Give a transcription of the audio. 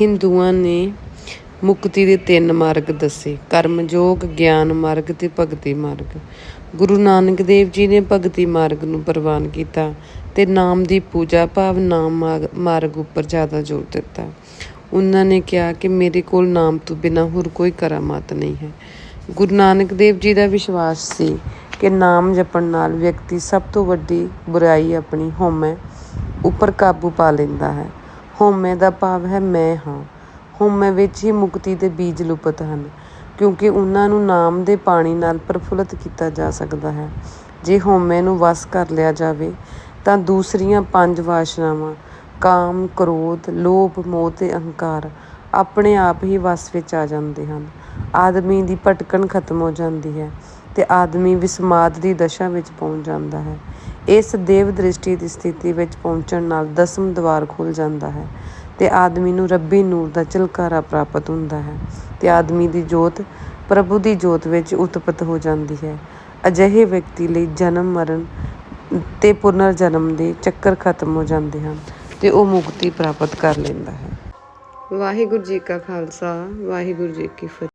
ਹਿੰਦੂਆਂ ਨੇ ਮੁਕਤੀ ਦੇ ਤਿੰਨ ਮਾਰਗ ਦੱਸੇ, ਕਰਮਯੋਗ, ਗਿਆਨ ਮਾਰਗ ਤੇ ਭਗਤੀ ਮਾਰਗ। ਗੁਰੂ ਨਾਨਕ ਦੇਵ ਜੀ ਨੇ ਭਗਤੀ ਮਾਰਗ ਨੂੰ ਪ੍ਰਵਾਨ ਕੀਤਾ ਤੇ ਨਾਮ ਦੀ ਪੂਜਾ ਭਾਵ ਨਾਮ ਮਾਗ- ਮਾਰਗ ਉੱਪਰ ਜ਼ਿਆਦਾ ਜ਼ੋਰ ਦਿੱਤਾ। ਉਹਨਾਂ ਨੇ ਕਿਹਾ ਕਿ ਮੇਰੇ ਕੋਲ ਨਾਮ ਤੋਂ ਬਿਨਾਂ ਹੋਰ ਕੋਈ ਕਰਾਮਾਤ ਨਹੀਂ ਹੈ। ਗੁਰੂ ਨਾਨਕ ਦੇਵ ਜੀ ਦਾ ਵਿਸ਼ਵਾਸ ਸੀ ਕਿ ਨਾਮ ਜਪਣ ਨਾਲ ਵਿਅਕਤੀ ਸਭ ਤੋਂ ਵੱਡੀ ਬੁਰਾਈ ਆਪਣੀ ਹਉਮੈ ਉੱਪਰ ਕਾਬੂ ਪਾ ਲੈਂਦਾ ਹੈ। ਹਉਮੈ ਦਾ ਭਾਵ ਹੈ ਮੈਂ ਹਾਂ। ਹਉਮੈ ਵਿੱਚ ਹੀ ਮੁਕਤੀ ਦੇ ਬੀਜ ਲੁਪਤ ਹਨ, ਕਿਉਂਕਿ ਉਹਨਾਂ ਨੂੰ ਨਾਮ ਦੇ ਪਾਣੀ ਨਾਲ ਪ੍ਰਫੁੱਲਤ ਕੀਤਾ ਜਾ ਸਕਦਾ ਹੈ। ਜੇ ਹਉਮੈ ਨੂੰ ਵਸ ਕਰ ਲਿਆ ਜਾਵੇ, ਤਾਂ ਦੂਸਰੀਆਂ ਪੰਜ ਵਾਸ਼ਨਾਵਾਂ, ਕਾਮ, ਕ੍ਰੋਧ, ਲੋਭ, ਮੋਹ ਤੇ ਅਹੰਕਾਰ ਆਪਣੇ ਆਪ ਹੀ ਵਸ ਵਿੱਚ ਆ ਜਾਂਦੇ ਹਨ। ਆਦਮੀ ਦੀ ਭਟਕਣ ਖਤਮ ਹੋ ਜਾਂਦੀ ਹੈ ਤੇ ਆਦਮੀ ਵਿਸਮਾਦ ਦੀ ਦਸ਼ਾ ਵਿੱਚ ਪਹੁੰਚ ਜਾਂਦਾ ਹੈ। ਇਸ ਦੇਵ ਦ੍ਰਿਸ਼ਟੀ ਦੀ ਸਥਿਤੀ ਵਿੱਚ ਪਹੁੰਚਣ ਨਾਲ ਦਸਮ ਦਵਾਰ ਖੁੱਲ ਜਾਂਦਾ ਹੈ ਤੇ ਆਦਮੀ ਨੂੰ ਰੱਬੀ ਨੂਰ ਦਾ ਝਲਕਾਰਾ ਪ੍ਰਾਪਤ ਹੁੰਦਾ ਹੈ ਤੇ ਆਦਮੀ ਦੀ ਜੋਤ, ਪ੍ਰਭੂ ਦੀ ਜੋਤ ਵਿੱਚ ਉਤਪਤ ਹੋ ਜਾਂਦੀ ਹੈ। ਅਜਿਹੇ ਵਿਅਕਤੀ ਲਈ ਜਨਮ, ਮਰਨ ਤੇ ਪੁਨਰ ਜਨਮ ਦੇ ਚੱਕਰ ਖਤਮ ਹੋ ਜਾਂਦੇ ਹਨ ਤੇ ਉਹ ਮੁਕਤੀ ਪ੍ਰਾਪਤ ਕਰ ਲੈਂਦਾ ਹੈ। ਵਾਹਿਗੁਰੂ ਜੀ ਕਾ ਖਾਲਸਾ, ਵਾਹਿਗੁਰੂ ਜੀ ਕੀ ਫਤਿਹ।